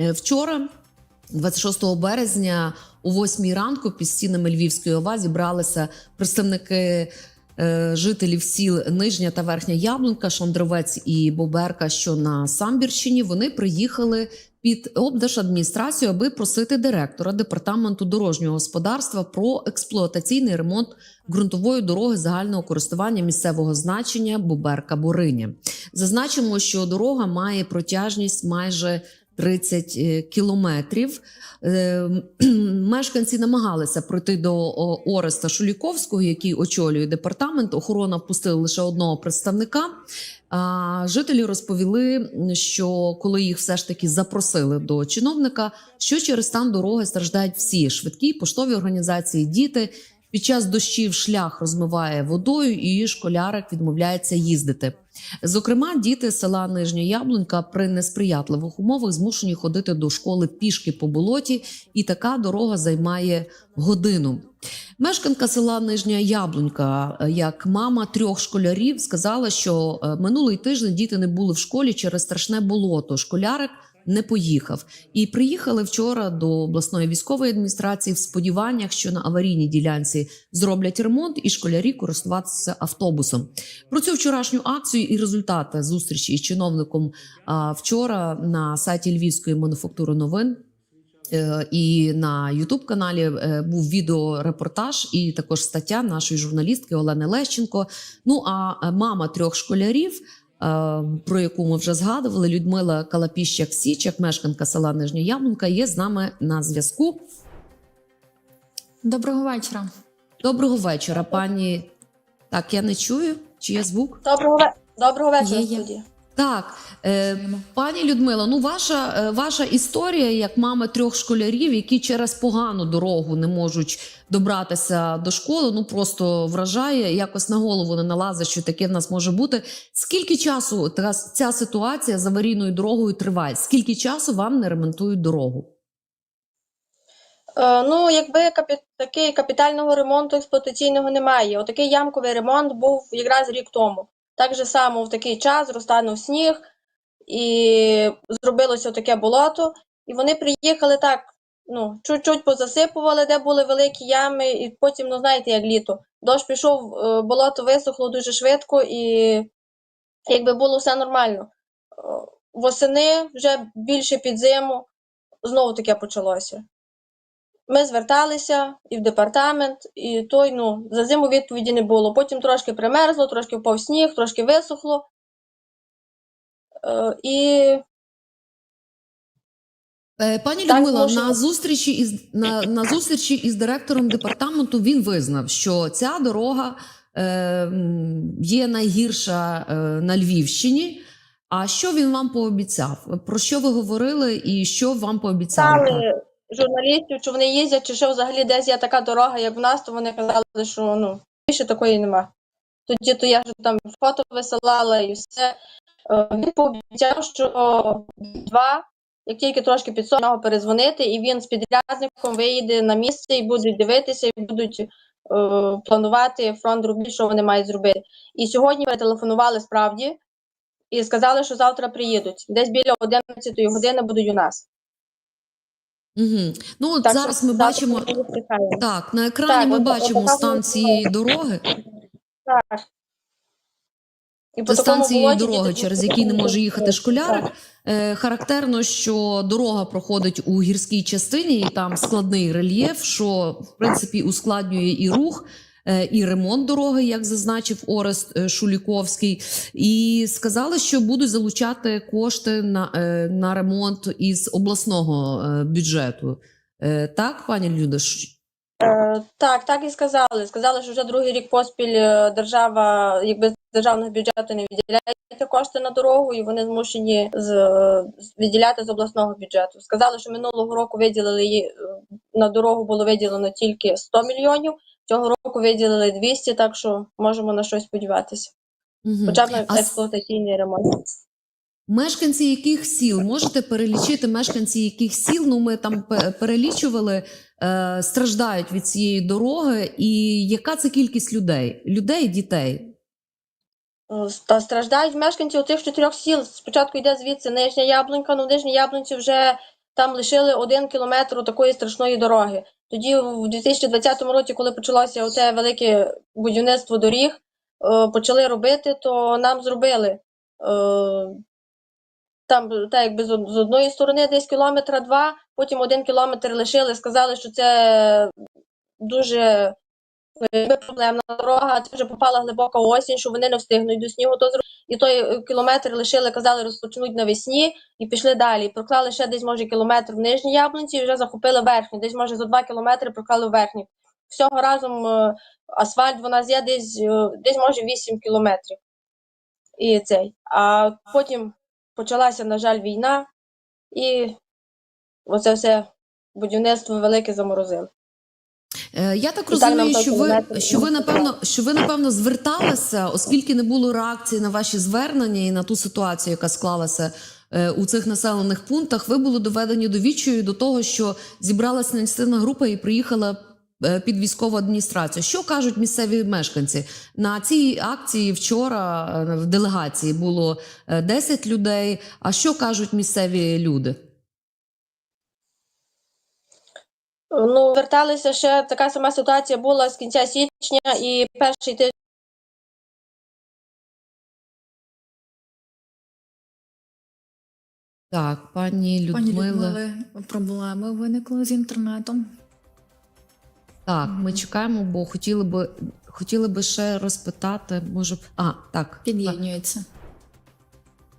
Е, Вчора, 26 березня, о 8 ранку, під стінами Львівської ОВА зібралися представники е, жителів сіл Нижня та Верхня Яблунка, Шандровець і Боберка, що на Самбірщині. Вони приїхали під облдержадміністрацію, аби просити директора департаменту дорожнього господарства про експлуатаційний ремонт ґрунтової дороги загального користування місцевого значення Боберка Бориня. Зазначимо, що дорога має протяжність майже 30 е, кілометрів. Е, Мешканці намагалися пройти до Ореста Шуліковського, який очолює департамент. Охорона впустила лише одного представника. А жителі розповіли, що коли їх все ж таки запросили до чиновника, що через стан дороги страждають всі швидкі, поштові організації, діти. Під час дощів шлях розмиває водою, і школярик відмовляється їздити. Зокрема, діти села Нижня Яблунька при несприятливих умовах змушені ходити до школи пішки по болоті, і така дорога займає годину. Мешканка села Нижня Яблунька, е, як мама трьох школярів, сказала, що е, минулий тиждень діти не були в школі через страшне болото. Школярик не поїхав. І приїхали вчора до обласної військової адміністрації в сподіваннях, що на аварійній ділянці зроблять ремонт, і школярі користуватися автобусом. Про цю вчорашню акцію і результати зустрічі із чиновником вчора на сайті Львівської мануфактури новин. е, І на Ютуб каналі е, був відеорепортаж, і також стаття нашої журналістки Олени Лещенко. Ну а е, мама трьох школярів, про яку ми вже згадували, Людмила Калапіщак Січак, мешканка села Нижня Ямунка, є з нами на зв'язку. Доброго вечора. Доброго вечора, пані. Так, я не чую. Чи є звук? Доброго, доброго вечора, Є, є. Так, е, пані Людмила, ну ваша, е, ваша історія як мами трьох школярів, які через погану дорогу не можуть добратися до школи, ну просто вражає, якось на голову не налазить, що таке в нас може бути. Скільки часу та, ця ситуація з аварійною дорогою триває? Скільки часу вам не ремонтують дорогу? Е, ну, якби капі... такий капітального ремонту експлуатаційного немає. Отакий ямковий ремонт був якраз рік тому. Так же само в такий час розтанув сніг, і зробилося таке болото. І вони приїхали так, ну, чуть-чуть позасипували, де були великі ями, і потім, ну знаєте, як літо. Дощ пішов, е, болото висохло дуже швидко, і якби було все нормально. Е, Восени вже більше під зиму знову таке почалося. Ми зверталися і в департамент, і той, ну, за зиму відповіді не було. Потім трошки примерзло, трошки впав сніг, трошки висохло. Е, і Е, Пані Так, Людмила, на зустрічі із на, на зустрічі із директором департаменту він визнав, що ця дорога е, є найгірша е, на Львівщині. А що він вам пообіцяв? Про що ви говорили і що вам пообіцяли? Журналістів, чи вони їздять, чи що взагалі десь є така дорога, як в нас, то вони казали, що ну, більше такої нема. Тоді то я вже там фото висилала і все. Е, Він пообіцяв, що два, як тільки трошки підсобного перезвонити, і він з підрядником виїде на місце і будуть дивитися, і будуть е, планувати фронт робіт, що вони мають зробити. І сьогодні перетелефонували справді і сказали, що завтра приїдуть. Десь біля 11 години будуть у нас. Угу. Ну от Так зараз ми бачимо так. На екрані Так, ми от- бачимо от стан цієї дороги. Так. І Це стан цієї дороги, через який не може їхати Так. школярик. Е, характерно, що дорога проходить у гірській частині, і там складний рельєф, що в принципі ускладнює і рух. Е, І ремонт дороги, як зазначив Орест е, Шуліковський, і сказали, що будуть залучати кошти на, е, на ремонт із обласного бюджету. Так, пані Люда? Так, так і сказали. Сказали, що вже другий рік поспіль держава, якби з державного бюджету не виділяє кошти на дорогу, і вони змушені з, з- виділяти з обласного бюджету. Сказали, що минулого року виділили її, на дорогу було виділено тільки 100 мільйонів. Цього року виділили 200, так що можемо на щось сподіватися. Мгм. Хоча б на експлуатаційний ремонт. Мешканці яких сіл можете перелічити мешканці яких сіл? Ну ми там перелічували, е, страждають від цієї дороги, і яка це кількість людей? Людей, дітей? Та страждають мешканці у тих чотирьох сіл. Спочатку йде звідси Нижня Яблунька, ну в Нижній Яблунці вже там лишили один кілометр такої страшної дороги. Тоді, в 2020 році, коли почалося оце велике будівництво доріг, е, почали робити, то нам зробили. е, Там, так якби з одної сторони десь кілометра два, потім один кілометр лишили, сказали, що це дуже якби проблемна дорога, це вже попала глибока осінь, що вони не встигнуть до снігу то зробити. І той е, кілометр лишили, казали, розпочнуть навесні і пішли далі. Проклали ще десь, може, кілометр в нижній яблунці і вже захопили верхню. Десь, може, за два кілометри проклали верхню. Всього разом е, асфальт в нас є десь, е, десь може, 8 кілометрів. І цей. А потім почалася, на жаль, війна, і оце все будівництво велике заморозило. Е, Я так розумію, що ви, що ви напевно, що ви напевно зверталися, оскільки не було реакції на ваші звернення і на ту ситуацію, яка склалася е, у цих населених пунктах. Ви були доведені до відчаю до того, що зібралася ініціативна група і приїхала е, під військову адміністрацію. Що кажуть місцеві мешканці на цій акції? Вчора в делегації було е, 10 людей. А що кажуть місцеві люди? Ну, верталися ще така сама ситуація була з кінця січня і перший тиждень. Так, пані Людмила. Пані Людмили, проблеми виникли з інтернетом. Так, ми чекаємо, бо хотіли би хотіли би ще розпитати. Може, б- а так Під'єднюється.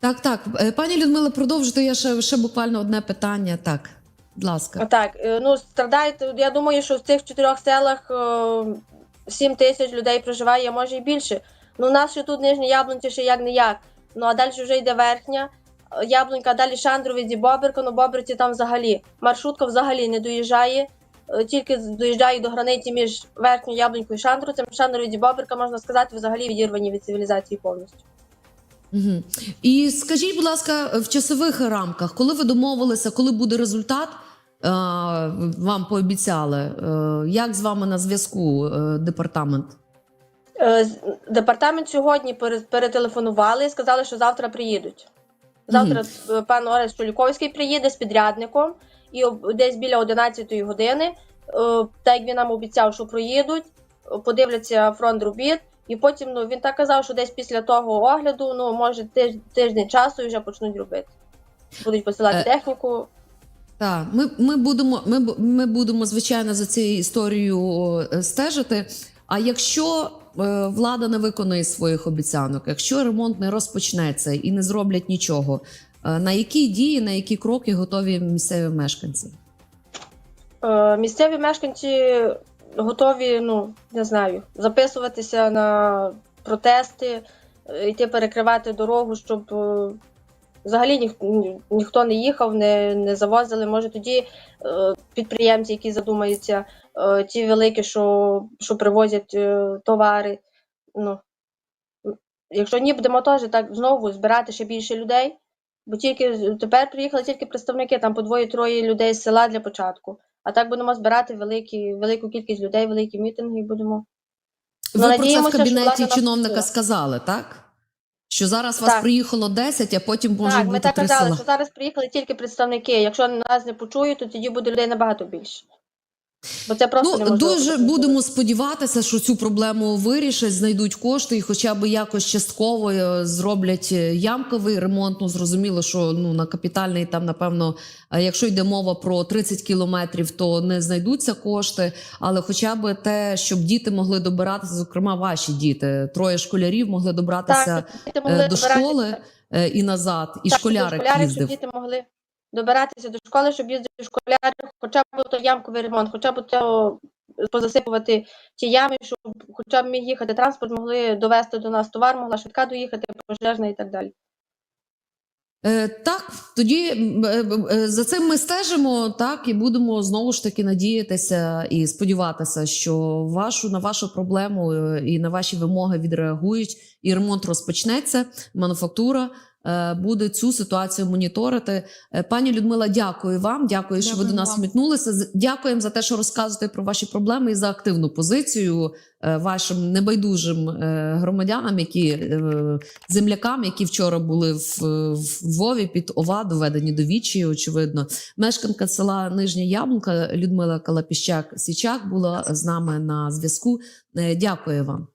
так, так. Е, Пані Людмила, продовжуйте. Я ще, ще буквально одне питання. Так, будь ласка. Так, е, ну страдають. Я думаю, що в цих чотирьох селах 7 тисяч людей проживає, може і більше. Ну, у нас ще тут нижні яблунці ще як не як. Ну а далі вже йде верхня. е, Яблунька, далі Шандровиці, Бобрика, ну Бобриці там взагалі. Маршрутка взагалі не доїжджає, е, тільки доїжджає до границі між верхньою яблунькою і Шандровцем. Шандровиці, Бобрика, можна сказати, взагалі відірвані від цивілізації повністю. Угу. І скажіть, будь ласка, в часових рамках, коли ви домовилися, коли буде результат, е, вам пообіцяли, е, як з вами на зв'язку е, департамент? Е, Департамент сьогодні перетелефонували і сказали, що завтра приїдуть. Завтра е, пан Орес Чоліковський приїде з підрядником, і десь біля 11 години, е, так як він нам обіцяв, що проїдуть, е, подивляться фронт робіт, і потім ну, він так казав, що десь після того огляду, ну, може, тиж- тиждень часу і вже почнуть робити. Будуть посилати Е, техніку. Так, ми, ми будемо, ми, ми будемо звичайно за цією історією е, стежити. А якщо е, влада не виконує своїх обіцянок, якщо ремонт не розпочнеться і не зроблять нічого, е, на які дії, на які кроки готові місцеві мешканці? Е, Місцеві мешканці готові, ну не знаю, записуватися на протести, йти перекривати дорогу, щоб взагалі ніх, ні- ніхто не їхав, не, не завозили. Може тоді е, підприємці, які задумаються, е, ті великі, що, що привозять е, товари. Ну, якщо ні, будемо теж так знову збирати ще більше людей. Бо тільки тепер приїхали тільки представники, там по двоє-троє людей з села для початку. А так будемо збирати великі, велику кількість людей, великі мітинги будемо. Ну, про це в кабінеті чиновника сказали, так? Що зараз вас приїхало 10, а потім може так, бути так три казали, села. що зараз приїхали тільки представники. Якщо нас не почують, то тоді буде людей набагато більше. Бо це просто Ну, дуже будемо сподіватися, що цю проблему вирішать, знайдуть кошти і хоча б якось частково е, зроблять е, ямковий ремонт. Ну зрозуміло, що ну на капітальний там, напевно, е, якщо йде мова про 30 кілометрів, то не знайдуться кошти. Але хоча б те, щоб діти могли добиратися, зокрема ваші діти, троє школярів могли добратися Так, могли до школи і назад, і Так, школярик до їздив. щоб діти могли добиратися до школи, щоб їздити школярів, хоча б то ямковий ремонт, хоча б то позасипувати ті ями, щоб хоча б міг їхати транспорт, могли довести до нас товар, могла швидка доїхати, пожежна і так далі. Е, так, тоді е, е, за цим ми стежимо, так і будемо знову ж таки надіятися і сподіватися, що вашу на вашу проблему е, і на ваші вимоги відреагують, і ремонт розпочнеться. Мануфактура е, буде цю ситуацію моніторити. Е, Пані Людмила, дякую вам. Дякую, що ви до нас вмітнулися. Дякуємо за те, що розказуєте про ваші проблеми і за активну позицію е, вашим небайдужим е, громадянам, які е, землякам, які вчора були в, в Львові під ОВА, доведені до вічі, очевидно. Мешканка села Нижня Яблунка Людмила Калапіщак Січак була з нами на зв'язку. Е, Дякую вам.